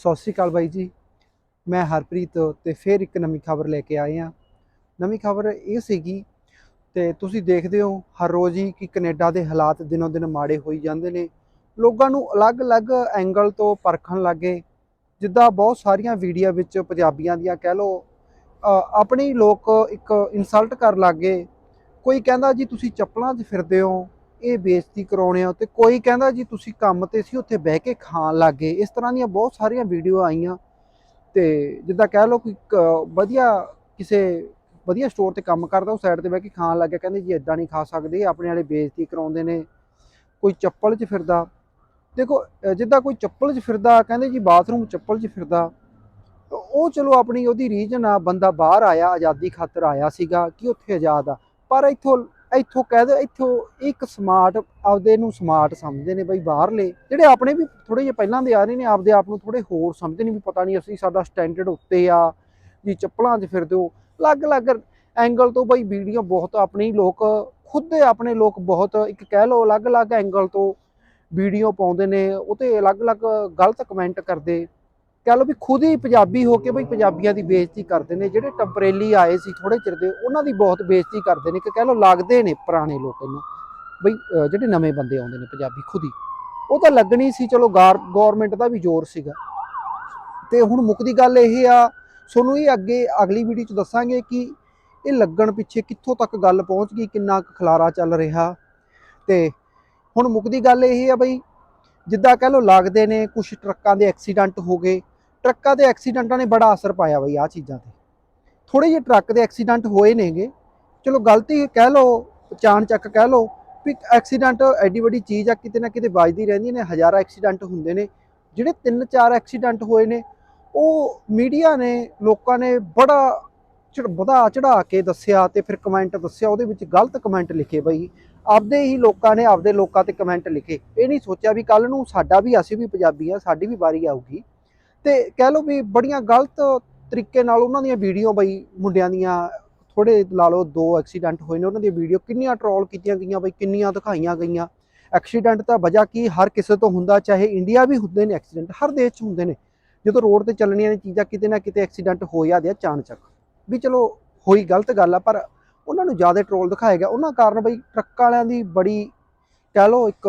ਸਤਿ ਸ਼੍ਰੀ ਅਕਾਲ ਬਾਈ ਜੀ। ਮੈਂ ਹਰਪ੍ਰੀਤ ਤੇ ਫਿਰ ਇੱਕ ਨਵੀਂ ਖਬਰ ਲੈ ਕੇ ਆਏ ਹਾਂ। ਨਵੀਂ ਖਬਰ ਇਹ ਸੀਗੀ ਤੇ ਤੁਸੀਂ ਦੇਖਦੇ ਹੋ ਹਰ ਰੋਜ਼ ਹੀ ਕਿ ਕੈਨੇਡਾ ਦੇ ਹਾਲਾਤ ਦਿਨੋਂ ਦਿਨ ਮਾੜੇ ਹੋਈ ਜਾਂਦੇ ਨੇ। ਲੋਕਾਂ ਨੂੰ ਅਲੱਗ-ਅਲੱਗ ਐਂਗਲ ਤੋਂ ਪਰਖਣ ਲੱਗੇ। ਜਿੱਦਾਂ ਬਹੁਤ ਸਾਰੀਆਂ ਵੀਡੀਓ ਵਿੱਚ ਪੰਜਾਬੀਆਂ ਦੀਆਂ ਕਹਿ ਲਓ ਆਪਣੇ ਲੋਕ ਇੱਕ ਇਨਸਲਟ ਕਰ ਲੱਗੇ ਕੋਈ ਕਹਿੰਦਾ ਜੀ ਤੁਸੀਂ ਚੱਪਲਾਂ 'ਚ ਫਿਰਦੇ ਹੋ ਇਹ ਬੇਇੱਜ਼ਤੀ ਕਰਾਉਣੇ ਆ ਤੇ ਕੋਈ ਕਹਿੰਦਾ ਜੀ ਤੁਸੀਂ ਕੰਮ ਤੇ ਸੀ, ਉੱਥੇ ਬਹਿ ਕੇ ਖਾਣ ਲੱਗੇ ਇਸ ਤਰ੍ਹਾਂ ਦੀਆਂ ਬਹੁਤ ਸਾਰੀਆਂ ਵੀਡੀਓ ਆਈਆਂ ਤੇ ਜਿੱਦਾਂ ਕਹਿ ਲਓ ਕਿ ਇੱਕ ਵਧੀਆ ਕਿਸੇ ਵਧੀਆ ਸਟੋਰ ਤੇ ਕੰਮ ਕਰਦਾ, ਉਹ ਸਾਈਡ ਤੇ ਬਹਿ ਕੇ ਖਾਣ ਲੱਗ ਗਿਆ, ਕਹਿੰਦੇ ਜੀ ਇਦਾਂ ਨਹੀਂ ਖਾ ਸਕਦੇ ਆਪਣੇ ਵਾਲੇ ਬੇਇੱਜ਼ਤੀ ਕਰਾਉਂਦੇ ਨੇ। ਕੋਈ ਚੱਪਲ 'ਚ ਫਿਰਦਾ। ਦੇਖੋ ਜਿੱਦਾਂ ਕੋਈ ਚੱਪਲ 'ਚ ਫਿਰਦਾ, ਕਹਿੰਦੇ ਜੀ ਬਾਥਰੂਮ ਚੱਪਲ 'ਚ ਫਿਰਦਾ ਉਹ ਚਲੋ ਆਪਣੀ ਉਹਦੀ ਰੀਜਨ ਆ, ਬੰਦਾ ਬਾਹਰ ਆਇਆ, ਆਜ਼ਾਦੀ ਖਾਤਰ ਆਇਆ ਸੀਗਾ ਕਿ ਉੱਥੇ ਆਜ਼ਾਦ ਆ। ਪਰ ਇੱਥੋਂ ਇੱਥੋਂ ਕਹਿ ਦੋ ਇੱਥੋਂ ਇੱਕ ਸਮਾਰਟ ਆਪਦੇ ਨੂੰ ਸਮਾਰਟ ਸਮਝਦੇ ਨੇ ਬਈ ਬਾਹਰਲੇ, ਜਿਹੜੇ ਆਪਣੇ ਵੀ ਥੋੜੇ ਜਿਹੇ ਪਹਿਲਾਂ ਦੇ ਆ ਰਹੇ ਨੇ, ਆਪਦੇ ਆਪ ਨੂੰ ਥੋੜੇ ਹੋਰ ਸਮਝਦੇ ਨੇ ਵੀ ਪਤਾ ਨਹੀਂ ਅਸੀਂ ਸਾਡਾ ਸਟੈਂਡਰਡ ਉੱਤੇ ਆ, ਜੀ ਚੱਪਲਾਂ 'ਚ ਫਿਰਦੇ ਹੋ। ਅਲੱਗ-ਅਲੱਗ ਐਂਗਲ ਤੋਂ ਬਈ ਵੀਡੀਓ ਬਹੁਤ ਆਪਣੇ ਲੋਕ, ਖੁਦ ਦੇ ਆਪਣੇ ਲੋਕ ਬਹੁਤ ਇੱਕ ਕਹਿ ਲਓ ਅਲੱਗ-ਅਲੱਗ ਐਂਗਲ ਤੋਂ ਵੀਡੀਓ ਪਾਉਂਦੇ ਨੇ, ਉਹ ਤੇ ਅਲੱਗ-ਅਲੱਗ ਗਲਤ ਕਮੈਂਟ ਕਰਦੇ। ਕਹਿ ਲਓ ਵੀ ਖੁਦ ਹੀ ਪੰਜਾਬੀ ਹੋ ਕੇ ਬਈ ਪੰਜਾਬੀਆਂ ਦੀ ਬੇਇੱਜ਼ਤੀ ਕਰਦੇ ਨੇ, ਜਿਹੜੇ ਟੈਂਪਰੇਰੀ ਆਏ ਸੀ ਥੋੜੇ ਚਿਰ ਦੇ, ਉਹਨਾਂ ਦੀ ਬਹੁਤ ਬੇਇੱਜ਼ਤੀ ਕਰਦੇ ਨੇ ਕਿ ਕਹਿ ਲਓ ਲੱਗਦੇ ਨੇ ਪੁਰਾਣੇ ਲੋਕ ਇਹਨਾਂ ਬਈ ਜਿਹੜੇ ਨਵੇਂ ਬੰਦੇ ਆਉਂਦੇ ਨੇ ਪੰਜਾਬੀ ਖੁਦ ਹੀ, ਉਹ ਤਾਂ ਲੱਗਣੀ ਸੀ, ਚਲੋ ਗਵਰਨਮੈਂਟ ਦਾ ਵੀ ਜ਼ੋਰ ਸੀਗਾ। ਤੇ ਹੁਣ ਮੁੱਕਦੀ ਗੱਲ ਇਹ ਆ, ਤੁਹਾਨੂੰ ਇਹ ਅੱਗੇ ਅਗਲੀ ਵੀਡੀਓ ਚ ਦੱਸਾਂਗੇ ਕਿ ਇਹ ਲੱਗਣ ਪਿੱਛੇ ਕਿੱਥੋਂ ਤੱਕ ਗੱਲ ਪਹੁੰਚ ਗਈ, ਕਿੰਨਾ ਕੁ ਖਲਾਰਾ ਚੱਲ ਰਿਹਾ। ਤੇ ਹੁਣ ਮੁੱਕਦੀ ਗੱਲ ਇਹ ਆ ਬਈ, ਜਿੱਦਾਂ ਕਹਿ ਲਓ ਲੱਗਦੇ ਨੇ ਕੁਝ ਟਰੱਕਾਂ ਦੇ ਐਕਸੀਡੈਂਟ ਹੋ ਗਏ ਟਰੱਕਾਂ ਦੇ ਐਕਸੀਡੈਂਟਾਂ ਨੇ ਬੜਾ ਅਸਰ ਪਾਇਆ ਬਈ ਆ ਚੀਜ਼ਾਂ ਤੇ। ਥੋੜੇ ਜਿਹੇ ਟਰੱਕ ਦੇ ਐਕਸੀਡੈਂਟ ਹੋਏ ਨੇਗੇ। ਚਲੋ ਗਲਤੀ ਕਹਿ ਲਓ ਚਾਣ ਚੱਕ ਕਹਿ ਲਓ, ਵੀ ਐਕਸੀਡੈਂਟ ਐਡੀ ਵੱਡੀ ਚੀਜ਼ ਆ, ਕਿਤੇ ਨਾ ਕਿਤੇ ਵੱਜਦੀ ਰਹਿੰਦੀ ਨੇ, ਹਜ਼ਾਰਾਂ ਐਕਸੀਡੈਂਟ ਹੁੰਦੇ ਨੇ। ਜਿਹੜੇ ਤਿੰਨ ਚਾਰ ਐਕਸੀਡੈਂਟ ਹੋਏ ਨੇ, ਉਹ ਮੀਡੀਆ ਨੇ, ਲੋਕਾਂ ਨੇ ਬੜਾ ਚੜ, ਵਧਾ ਚੜਾ ਕੇ ਦੱਸਿਆ ਤੇ ਫਿਰ ਕਮੈਂਟ ਦੱਸਿਆ, ਉਹਦੇ ਵਿੱਚ ਗਲਤ ਕਮੈਂਟ ਲਿਖੇ ਬਈ। ਆਪਦੇ ਹੀ ਲੋਕਾਂ ਨੇ ਆਪਦੇ ਲੋਕਾਂ ਤੇ ਕਮੈਂਟ ਲਿਖੇ। ਇਹ ਨਹੀਂ ਸੋਚਿਆ ਵੀ ਕੱਲ ਨੂੰ ਸਾਡਾ ਵੀ, ਅਸੀਂ ਵੀ ਪੰਜਾਬੀ ਆ, ਸਾਡੀ ਵੀ ਵਾਰੀ ਆਊਗੀ। ਤੇ ਕਹਿ ਲਓ ਵੀ ਬੜੀਆਂ ਗਲਤ ਤਰੀਕੇ ਨਾਲ ਉਹਨਾਂ ਦੀਆਂ ਵੀਡੀਓ ਬਈ ਮੁੰਡਿਆਂ ਦੀਆਂ ਥੋੜੇ ਲਾ ਲਓ ਦੋ ਐਕਸੀਡੈਂਟ ਹੋਏ ਨੇ, ਉਹਨਾਂ ਦੀਆਂ ਵੀਡੀਓ ਕਿੰਨੀਆਂ ਟਰੋਲ ਕੀਤੀਆਂ ਗਈਆਂ ਬਈ, ਕਿੰਨੀਆਂ ਦਿਖਾਈਆਂ ਗਈਆਂ। ਐਕਸੀਡੈਂਟ ਦਾ ਵਜ੍ਹਾ ਕੀ? ਹਰ ਕਿਸੇ ਤੋਂ ਹੁੰਦਾ, ਚਾਹੇ ਇੰਡੀਆ ਵੀ ਹੁੰਦੇ ਨੇ ਐਕਸੀਡੈਂਟ ਹਰ ਦੇਸ਼ 'ਚ ਹੁੰਦੇ ਨੇ। ਜਦੋਂ ਰੋਡ ਤੇ ਚੱਲਣੀਆਂ ਨੇ ਚੀਜ਼ਾਂ, ਕਿਤੇ ਨਾ ਕਿਤੇ ਐਕਸੀਡੈਂਟ ਹੋ ਜਾਂਦੇ ਆ ਚਾਨਚੱਕ ਵੀ ਚਲੋ ਹੋਈ ਗਲਤ ਗੱਲ ਆ, ਪਰ ਉਹਨਾਂ ਨੂੰ ਜ਼ਿਆਦਾ ਟਰੋਲ ਦਿਖਾਇਆ ਗਿਆ। ਉਹਨਾਂ ਕਾਰਨ ਬਈ, ਟਰੱਕ ਵਾਲਿਆਂ ਦੀ ਬੜੀ ਕਹਿ ਲਓ ਇੱਕ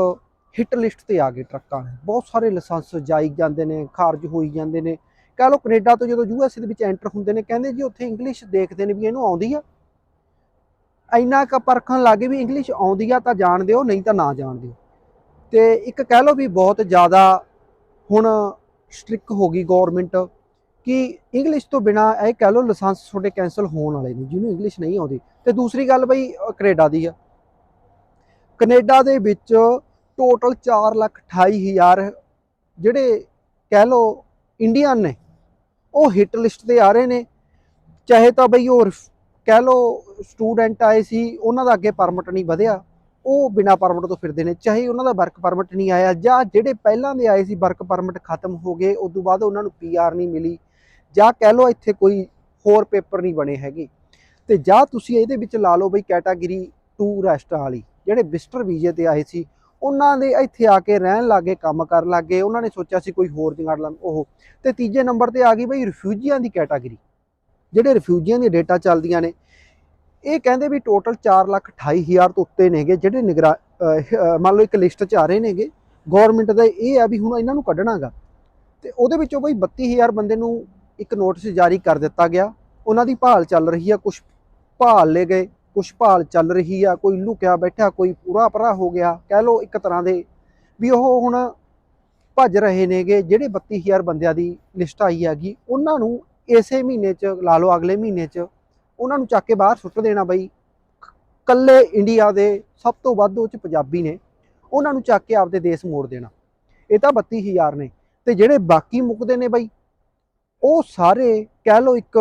ਹਿੱਟ ਲਿਸਟ ਤੇ ਆ ਗਏ ਟਰੱਕਾਂ ਵਾਲੇ ਬਹੁਤ ਸਾਰੇ ਲਾਇਸੈਂਸ ਜਾਈ ਜਾਂਦੇ ਨੇ, ਖਾਰਜ ਹੋਈ ਜਾਂਦੇ ਨੇ। ਕਹਿ ਲਓ ਕੈਨੇਡਾ ਤੋਂ ਜਦੋਂ ਯੂਐਸ ਦੇ ਵਿੱਚ ਐਂਟਰ ਹੁੰਦੇ ਨੇ, ਕਹਿੰਦੇ ਜੀ ਉੱਥੇ ਇੰਗਲਿਸ਼ ਦੇਖਦੇ ਨੇ ਵੀ ਇਹਨੂੰ ਆਉਂਦੀ ਆ। ਇੰਨਾ ਕ ਪਰਖਣ ਲੱਗੇ ਵੀ ਇੰਗਲਿਸ਼ ਆਉਂਦੀ ਆ ਤਾਂ ਜਾਣ ਦਿਓ, ਨਹੀਂ ਤਾਂ ਨਾ ਜਾਣ ਦਿਓ। ਤੇ ਇੱਕ ਕਹਿ ਲਓ ਵੀ ਬਹੁਤ ਜ਼ਿਆਦਾ ਹੁਣ ਸਟ੍ਰਿਕ ਹੋ ਗਈ ਗਵਰਨਮੈਂਟ ਕਿ ਇੰਗਲਿਸ਼ ਤੋਂ ਬਿਨਾ ਇਹ ਕਹਿ ਲਓ ਲਾਇਸੈਂਸ ਤੁਹਾਡੇ ਕੈਨਸਲ ਹੋਣ ਵਾਲੇ ਨੇ, ਜਿਹਨੂੰ ਇੰਗਲਿਸ਼ ਨਹੀਂ ਆਉਂਦੀ। ਤੇ ਦੂਸਰੀ ਗੱਲ ਬਈ ਅਹ ਕੈਨੇਡਾ ਦੀ ਆ। ਕੈਨੇਡਾ ਦੇ ਵਿੱਚ ਟੋਟਲ 428000 ਜਿਹੜੇ ਕਹਿ ਲਓ ਇੰਡੀਅਨ ਨੇ, ਉਹ ਹਿੱਟ ਲਿਸਟ ਤੇ ਆ ਰਹੇ ਨੇ। ਚਾਹੇ ਤਾਂ ਬਈ ਹੋਰ ਕਹਿ ਲਓ ਸਟੂਡੈਂਟ ਆਏ ਸੀ, ਉਹਨਾਂ ਦਾ ਅੱਗੇ ਪਰਮਿਟ ਨਹੀਂ ਵਧਿਆ, ਉਹ ਬਿਨਾ ਪਰਮਿਟ ਤੋਂ ਫਿਰਦੇ ਨੇ। ਚਾਹੇ ਉਹਨਾਂ ਦਾ ਵਰਕ ਪਰਮਿਟ ਨਹੀਂ ਆਇਆ, ਜਾਂ ਜਿਹੜੇ ਪਹਿਲਾਂ ਦੇ ਆਏ ਸੀ ਵਰਕ ਪਰਮਿਟ ਖਤਮ ਹੋ ਗਏ, ਉਸ ਤੋਂ ਬਾਅਦ ਉਹਨਾਂ ਨੂੰ ਪੀਆਰ ਨਹੀਂ ਮਿਲੀ, ਜਾਂ ਕਹਿ ਲਓ ਇੱਥੇ ਕੋਈ ਹੋਰ ਪੇਪਰ ਨਹੀਂ ਬਣੇ ਹੈਗੇ। ਤੇ ਜਾਂ ਤੁਸੀਂ ਇਹਦੇ ਵਿੱਚ ਲਾ ਲਓ ਬਈ ਕੈਟਾਗਰੀ ਟੂਰਿਸਟ ਵਾਲੀ, ਜਿਹੜੇ ਵਿਜ਼ਟਰ ਵੀਜ਼ੇ ਤੇ ਆਏ ਸੀ ਉਹਨਾਂ ਦੇ ਇੱਥੇ ਆ ਕੇ ਰਹਿਣ ਲੱਗੇ, ਕੰਮ ਕਰਨ ਲੱਗੇ, ਉਹਨਾਂ ਨੇ ਸੋਚਿਆ ਸੀ ਕੋਈ ਹੋਰ ਜਗਾੜ ਲਾਂ ਉਹ। ਤੇ ਤੀਜੇ ਨੰਬਰ ਤੇ ਆ ਗਈ ਬਈ ਰਿਫਿਊਜੀਆਂ ਦੀ ਕੈਟਾਗਰੀ ਜਿਹੜੇ ਰਿਫਿਊਜੀਆਂ ਦੀ ਡੇਟਾ ਚੱਲਦੀਆਂ ਨੇ। ਇਹ ਕਹਿੰਦੇ ਵੀ ਟੋਟਲ 428000 ਤੋਂ ਉੱਤੇ ਨੇਗੇ, ਜਿਹੜੇ ਨਿਗਰਾ ਮੰਨ ਲਓ ਇੱਕ ਲਿਸਟ 'ਚ ਆ ਰਹੇ ਨੇਗੇ ਗਵਰਨਮੈਂਟ ਦਾ ਇਹ ਆ ਵੀ ਹੁਣ ਇਹਨਾਂ ਨੂੰ ਕੱਢਣਾਗਾ ਤੇ ਉਹਦੇ ਵਿੱਚੋਂ ਬਈ 32000 ਬੰਦੇ ਨੂੰ ਇੱਕ ਨੋਟਿਸ ਜਾਰੀ ਕਰ ਦਿੱਤਾ ਗਿਆ। ਉਹਨਾਂ ਦੀ ਭਾਲ ਚੱਲ ਰਹੀ ਆ ਕੁਝ ਭਾਲ ਲਏ ਗਏ। ਕੁਝ ਭਾਲ ਚੱਲ ਰਹੀ ਆ, ਕੋਈ ਲੁਕਿਆ ਬੈਠਾ, ਕੋਈ ਪੂਰਾ ਪਰਾ ਹੋ ਗਿਆ, ਕਹਿ ਲਓ ਇੱਕ ਤਰ੍ਹਾਂ ਦੇ ਵੀ ਉਹ ਹੁਣ ਭੱਜ ਰਹੇ ਨੇਗੇ, ਜਿਹੜੇ 32000 ਬੰਦਿਆਂ ਦੀ ਲਿਸਟ ਆਈ ਹੈਗੀ, ਉਹਨਾਂ ਨੂੰ ਇਸੇ ਮਹੀਨੇ 'ਚ, ਲਾ ਲਓ ਅਗਲੇ ਮਹੀਨੇ 'ਚ, ਉਹਨਾਂ ਨੂੰ ਚੱਕ ਕੇ ਬਾਹਰ ਸੁੱਟ ਦੇਣਾ ਬਈ। ਕੱਲੇ ਇੰਡੀਆ ਦੇ ਸਭ ਤੋਂ ਵੱਧ ਉਹ 'ਚ ਪੰਜਾਬੀ ਨੇ, ਉਹਨਾਂ ਨੂੰ ਚੱਕ ਕੇ ਆਪਦੇ ਦੇਸ਼ ਮੋੜ ਦੇਣਾ। ਇਹ ਤਾਂ 32000 ਨੇ, ਤੇ ਜਿਹੜੇ ਬਾਕੀ ਮੁੱਕਦੇ ਨੇ ਬਈ, ਉਹ ਸਾਰੇ ਕਹਿ ਲਓ ਇੱਕ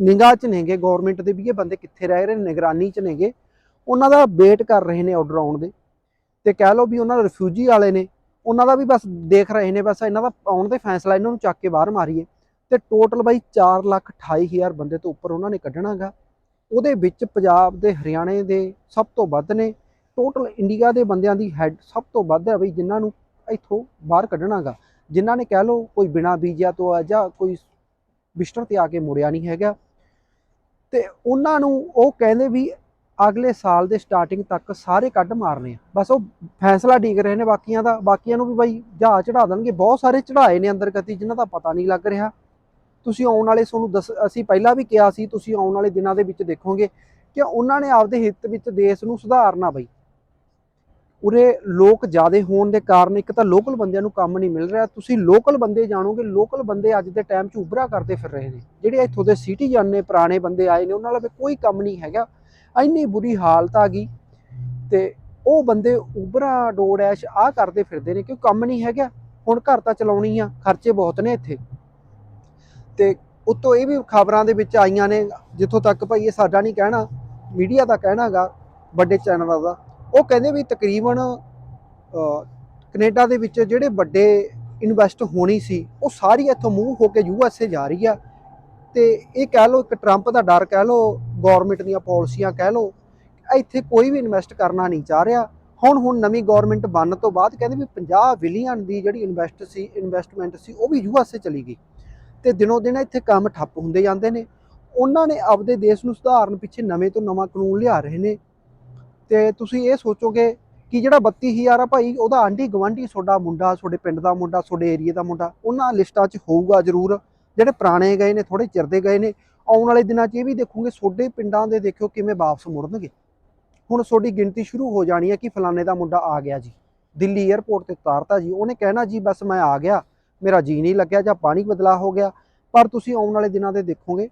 ਨਿਗਾਹ 'ਚ ਨੇਗੇ ਗਵਰਨਮੈਂਟ ਦੇ ਵੀ ਇਹ ਬੰਦੇ ਕਿੱਥੇ ਰਹਿ ਰਹੇ ਨੇ, ਨਿਗਰਾਨੀ 'ਚ ਨੇਗੇ। ਉਹਨਾਂ ਦਾ ਵੇਟ ਕਰ ਰਹੇ ਨੇ ਆਰਡਰ ਆਉਣ ਦੇ। ਤੇ ਕਹਿ ਲਓ ਵੀ ਉਹਨਾਂ ਦਾ ਰਿਫਿਊਜੀ ਵਾਲੇ ਨੇ, ਉਹਨਾਂ ਦਾ ਵੀ ਬਸ ਦੇਖ ਰਹੇ ਨੇ, ਬਸ ਇਹਨਾਂ ਦਾ ਆਉਣ ਦੇ ਫੈਸਲਾ ਇਹਨਾਂ ਨੂੰ ਚੱਕ ਕੇ ਬਾਹਰ ਮਾਰੀਏ। ਤੇ ਟੋਟਲ ਬਾਈ 428000 ਬੰਦੇ ਤੋਂ ਉੱਪਰ ਉਹਨਾਂ ਨੇ ਕੱਢਣਾਗਾ ਉਹਦੇ ਵਿੱਚ ਪੰਜਾਬ ਦੇ, ਹਰਿਆਣੇ ਦੇ ਸਭ ਤੋਂ ਵੱਧ ਨੇ। ਟੋਟਲ ਇੰਡੀਆ ਦੇ ਬੰਦਿਆਂ ਦੀ ਹੈਡ ਸਭ ਤੋਂ ਵੱਧ ਹੈ ਬਈ, ਜਿਨ੍ਹਾਂ ਨੂੰ ਇੱਥੋਂ ਬਾਹਰ ਕੱਢਣਾਗਾ ਜਿਨ੍ਹਾਂ ਨੇ ਕਹਿ ਲਓ ਕੋਈ ਬਿਨਾ ਬੀਜਿਆ ਤੋਂ ਆ ਜਾਂ ਕੋਈ ਬਿਸਤਰ ਤੇ ਆ ਕੇ ਮੁੜਿਆ ਨਹੀਂ ਹੈਗਾ। ਤੇ ਉਹਨਾਂ ਨੂੰ ਉਹ ਕਹਿੰਦੇ ਵੀ ਅਗਲੇ ਸਾਲ ਦੇ ਸਟਾਰਟਿੰਗ ਤੱਕ ਸਾਰੇ ਕੱਢ ਮਾਰਨੇ ਆ। ਬਸ ਉਹ ਫੈਸਲਾ ਢੀਕ ਰਹੇ ਨੇ ਬਾਕੀਆਂ ਦਾ, ਬਾਕੀਆਂ ਨੂੰ ਵੀ ਬਾਈ ਜਹਾਜ਼ ਚੜਾ ਦੇਣਗੇ। ਬਹੁਤ ਸਾਰੇ ਚੜਾਏ ਨੇ ਅੰਦਰ ਕਤੀ ਜਿਨ੍ਹਾਂ ਦਾ ਪਤਾ ਨਹੀਂ ਲੱਗ ਰਿਹਾ। ਤੁਸੀਂ ਆਉਣ ਵਾਲੇ ਤੁਹਾਨੂੰ ਦੱਸ, ਅਸੀਂ ਪਹਿਲਾਂ ਵੀ ਕਿਹਾ ਸੀ, ਤੁਸੀਂ ਆਉਣ ਵਾਲੇ ਦਿਨਾਂ ਦੇ ਵਿੱਚ ਦੇਖੋਗੇ ਕਿ ਉਹਨਾਂ ਨੇ ਆਪਦੇ ਹਿੱਤ ਵਿੱਚ ਦੇਸ਼ ਨੂੰ ਸੁਧਾਰਨਾ ਬਈ। ਉਰੇ ਲੋਕ ਜ਼ਿਆਦੇ ਹੋਣ ਦੇ ਕਾਰਨ ਇੱਕ ਤਾਂ ਲੋਕਲ ਬੰਦਿਆਂ ਨੂੰ ਕੰਮ ਨਹੀਂ ਮਿਲ ਰਿਹਾ। ਤੁਸੀਂ ਲੋਕਲ ਬੰਦੇ ਜਾਣੋਗੇ ਲੋਕਲ ਬੰਦੇ ਅੱਜ ਦੇ ਟਾਈਮ 'ਚ ਉਭਰਾ ਕਰਦੇ ਫਿਰ ਰਹੇ ਨੇ। ਜਿਹੜੇ ਇੱਥੋਂ ਦੇ ਸਿਟੀਜ਼ਨ ਨੇ ਪੁਰਾਣੇ ਬੰਦੇ ਆਏ ਨੇ, ਉਹਨਾਂ ਨਾਲ ਕੋਈ ਕੰਮ ਨਹੀਂ ਹੈਗਾ। ਇੰਨੀ ਬੁਰੀ ਹਾਲਤ ਆ ਗਈ ਤੇ ਉਹ ਬੰਦੇ ਉਬਰਾ ਡੋੜੈਸ਼ ਆ ਕਰਦੇ ਫਿਰਦੇ ਨੇ ਕਿਉਂ ਕੰਮ ਨਹੀਂ ਹੈਗਾ? ਹੁਣ ਘਰ ਤਾਂ ਚਲਾਉਣੀ ਆ, ਖਰਚੇ ਬਹੁਤ ਨੇ ਇੱਥੇ। ਤੇ ਉਤੋਂ ਇਹ ਵੀ ਖਬਰਾਂ ਦੇ ਵਿੱਚ ਆਈਆਂ ਨੇ, ਜਿੱਥੋਂ ਤੱਕ ਭਾਈ ਇਹ ਸਾਡਾ ਨਹੀਂ ਕਹਿਣਾ ਮੀਡੀਆ ਦਾ ਕਹਿਣਾਗਾ, ਵੱਡੇ ਚੈਨਲਾਂ ਦਾ। ਉਹ ਕਹਿੰਦੇ ਵੀ ਤਕਰੀਬਨ ਅਹ, ਕੈਨੇਡਾ ਦੇ ਵਿੱਚ ਜਿਹੜੇ ਵੱਡੇ ਇਨਵੈਸਟ ਹੋਣੀ ਸੀ ਉਹ ਸਾਰੀ ਇੱਥੋਂ ਮੂਵ ਹੋ ਕੇ ਯੂ ਐੱਸ ਏ ਜਾ ਰਹੀ ਆ। ਤੇ ਇਹ ਕਹਿ ਲਓ ਇੱਕ ਟਰੰਪ ਦਾ ਡਰ ਕਹਿ ਲਓ ਗਵਰਨਮੈਂਟ ਦੀਆਂ ਪਾਲਿਸੀਆਂ ਕਹਿ ਲਓ ਇੱਥੇ ਕੋਈ ਵੀ ਇਨਵੈਸਟ ਕਰਨਾ ਨਹੀਂ ਚਾਹ ਰਿਹਾ। ਹੁਣ ਹੁਣ ਨਵੀਂ ਗਵਰਨਮੈਂਟ ਬਣਨ ਤੋਂ ਬਾਅਦ ਕਹਿੰਦੇ ਵੀ 50 ਬਿਲੀਅਨ ਦੀ ਜਿਹੜੀ ਇਨਵੈਸਟ ਸੀ ਇਨਵੈਸਟਮੈਂਟ ਸੀ ਉਹ ਵੀ ਯੂਐਸਏ ਚਲੀ ਗਈ। ਤੇ ਦਿਨੋ ਦਿਨ ਇੱਥੇ ਕੰਮ ਠੱਪ ਹੁੰਦੇ ਜਾਂਦੇ ਨੇ। ਉਹਨਾਂ ਨੇ ਆਪਦੇ ਦੇਸ਼ ਨੂੰ ਸੁਧਾਰਨ ਪਿੱਛੇ ਨਵੇਂ ਤੋਂ ਨਵਾਂ ਕਾਨੂੰਨ ਲਿਆ ਰਹੇ ਨੇ। ਤੇ ਤੁਸੀਂ ਇਹ ਸੋਚੋਗੇ ਕਿ ਜਿਹੜਾ 32000 ਆ ਭਾਈ, ਉਹਦਾ ਆਂਢੀ ਗਵਾਂਢੀ ਤੁਹਾਡਾ ਮੁੰਡਾ, ਤੁਹਾਡੇ ਪਿੰਡ ਦਾ ਮੁੰਡਾ, ਤੁਹਾਡੇ ਏਰੀਆ ਦਾ ਮੁੰਡਾ, ਉਹਨਾਂ ਲਿਸਟਾਂ 'ਚ ਹੋਊਗਾ ਜ਼ਰੂਰ। ਜਿਹੜੇ ਪੁਰਾਣੇ ਗਏ ਨੇ ਥੋੜੇ ਚਿਰ ਦੇ ਗਏ ਨੇ, ਆਉਣ ਵਾਲੇ ਦਿਨਾਂ 'ਚ ਇਹ ਵੀ ਦੇਖੋਗੇ, ਤੁਹਾਡੇ ਪਿੰਡਾਂ ਦੇ ਦੇਖਿਓ ਕਿਵੇਂ ਵਾਪਸ ਮੁੜਨਗੇ। ਹੁਣ ਤੁਹਾਡੀ ਗਿਣਤੀ ਸ਼ੁਰੂ ਹੋ ਜਾਣੀ ਹੈ ਕਿ ਫਲਾਣੇ ਦਾ ਮੁੰਡਾ ਆ ਗਿਆ ਜੀ। ਦਿੱਲੀ 에ਅਰਪੋਰਟ ਤੇ ਉਤਾਰਤਾ ਜੀ। ਉਹਨੇ ਕਹਿਣਾ ਜੀ, ਬਸ ਮੈਂ ਆ ਗਿਆ। ਮੇਰਾ ਜੀ ਨਹੀਂ ਲੱਗਿਆ ਜਾਂ ਪਾਣੀ ਬਦਲਾ ਹੋ ਗਿਆ। ਪਰ ਤੁਸੀਂ ਆਉਣ ਵਾਲੇ ਦਿਨਾਂ ਦੇ ਦੇਖੋਗੇ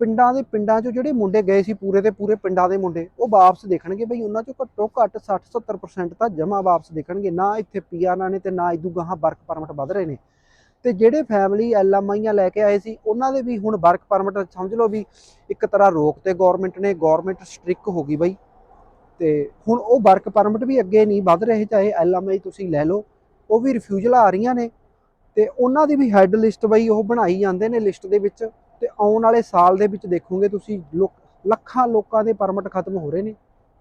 ਪਿੰਡਾਂ ਦੇ ਪਿੰਡਾਂ 'ਚੋਂ ਜਿਹੜੇ ਮੁੰਡੇ ਗਏ ਸੀ ਪੂਰੇ ਦੇ ਪੂਰੇ ਪਿੰਡਾਂ ਦੇ ਮੁੰਡੇ, ਉਹ ਵਾਪਸ ਦੇਖਣਗੇ ਬਈ ਉਹਨਾਂ 'ਚੋਂ ਘੱਟੋ ਘੱਟ 60-70% ਤਾਂ ਜਮਾ ਵਾਪਸ ਦੇਖਣਗੇ, ਨਾ ਇੱਥੇ ਪੀਆਰ ਨੇ ਤੇ ਨਾ ਇਦੂ ਗਾਹਾਂ ਵਰਕ ਪਰਮਿਟ ਵੱਧ ਰਹੇ ਨੇ। ਤੇ ਜਿਹੜੇ ਫੈਮਿਲੀ ਐਲਐਮਆਈਆਂ ਲੈ ਕੇ ਆਏ ਸੀ, ਉਹਨਾਂ ਦੇ ਵੀ ਹੁਣ ਵਰਕ ਪਰਮਿਟ ਸਮਝ ਲਓ ਵੀ ਇੱਕ ਤਰ੍ਹਾਂ ਰੋਕ ਤੇ ਗਵਰਨਮੈਂਟ ਨੇ ਗਵਰਨਮੈਂਟ ਸਟ੍ਰਿਕ ਹੋ ਗਈ ਬਈ। ਤੇ ਹੁਣ ਉਹ ਵਰਕ ਪਰਮਿਟ ਵੀ ਅੱਗੇ ਨਹੀਂ ਵੱਧ ਰਹੇ, ਚਾਹੇ ਐਲਐਮਆਈ ਤੁਸੀਂ ਲੈ ਲਓ, ਉਹ ਵੀ ਰਿਫਿਊਜ਼ਲ ਆ ਰਹੀਆਂ ਨੇ। ਤੇ ਉਹਨਾਂ ਦੀ ਵੀ ਹੈੱਡ ਲਿਸਟ ਬਈ ਉਹ ਬਣਾਈ ਜਾਂਦੇ ਨੇ ਲਿਸਟ ਦੇ ਵਿੱਚ। ਤੇ ਆਉਣ ਵਾਲੇ ਸਾਲ ਦੇ ਵਿੱਚ ਦੇਖੋਗੇ ਤੁਸੀਂ ਲੋਕ- ਲੱਖਾਂ ਲੋਕਾਂ ਦੇ ਪਰਮਿਟ ਖਤਮ ਹੋ ਰਹੇ ਨੇ।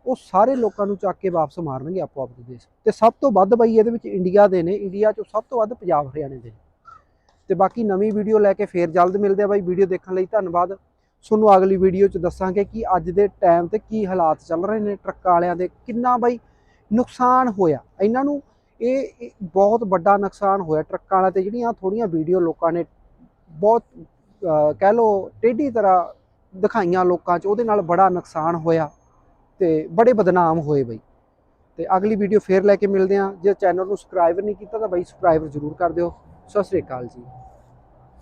ਉਹ ਸਾਰੇ ਲੋਕਾਂ ਨੂੰ ਚੱਕ ਕੇ ਵਾਪਸ ਮਾਰਨਗੇ ਆਪੋ ਆਪਣੇ ਦੇਸ਼। ਤੇ ਸਭ ਤੋਂ ਵੱਧ ਬਈ ਇਹਦੇ ਵਿੱਚ ਇੰਡੀਆ ਦੇ ਨੇ, ਇੰਡੀਆ 'ਚੋਂ ਸਭ ਤੋਂ ਵੱਧ ਪੰਜਾਬ ਹਰਿਆਣੇ ਦੇ ਨੇ। ਤੇ ਬਾਕੀ ਨਵੀਂ ਵੀਡੀਓ ਲੈ ਕੇ ਫੇਰ ਜਲਦ ਮਿਲਦੇ ਆ ਬਾਈ। ਵੀਡੀਓ ਦੇਖਣ ਲਈ ਧੰਨਵਾਦ। ਤੁਹਾਨੂੰ ਅਗਲੀ ਵੀਡੀਓ 'ਚ ਦੱਸਾਂਗੇ ਕਿ ਅੱਜ ਦੇ ਟਾਈਮ ਤੇ ਕੀ ਹਾਲਾਤ ਚੱਲ ਰਹੇ ਨੇ ਟਰੱਕਾਂ ਵਾਲਿਆਂ ਦੇ, ਕਿੰਨਾ ਬਾਈ ਨੁਕਸਾਨ ਹੋਇਆ। ਇਹਨਾਂ ਨੂੰ ਇਹ ਬਹੁਤ ਵੱਡਾ ਨੁਕਸਾਨ ਹੋਇਆ ਟਰੱਕਾਂ ਵਾਲਿਆਂ ਤੇ। ਜਿਹੜੀਆਂ ਥੋੜੀਆਂ ਵੀਡੀਓ ਲੋਕਾਂ ਨੇ ਬਹੁਤ ਕਹਿ ਲਓ ਟੇਢੀ ਤਰ੍ਹਾਂ ਦਿਖਾਈਆਂ ਲੋਕਾਂ 'ਚ, ਉਹਦੇ ਨਾਲ ਬੜਾ ਨੁਕਸਾਨ ਹੋਇਆ ਤੇ ਬੜੇ ਬਦਨਾਮ ਹੋਏ ਬਈ। ਤੇ ਅਗਲੀ ਵੀਡੀਓ ਫੇਰ ਲੈ ਕੇ ਮਿਲਦੇ ਹਾਂ। ਜੇ ਚੈਨਲ ਨੂੰ ਸਬਸਕ੍ਰਾਈਬ ਨਹੀਂ ਕੀਤਾ ਤਾਂ ਬਈ ਸਬਸਕ੍ਰਾਈਬ ਜ਼ਰੂਰ ਕਰ ਦਿਓ। ਸਤਿ ਸ੍ਰੀ ਅਕਾਲ ਜੀ।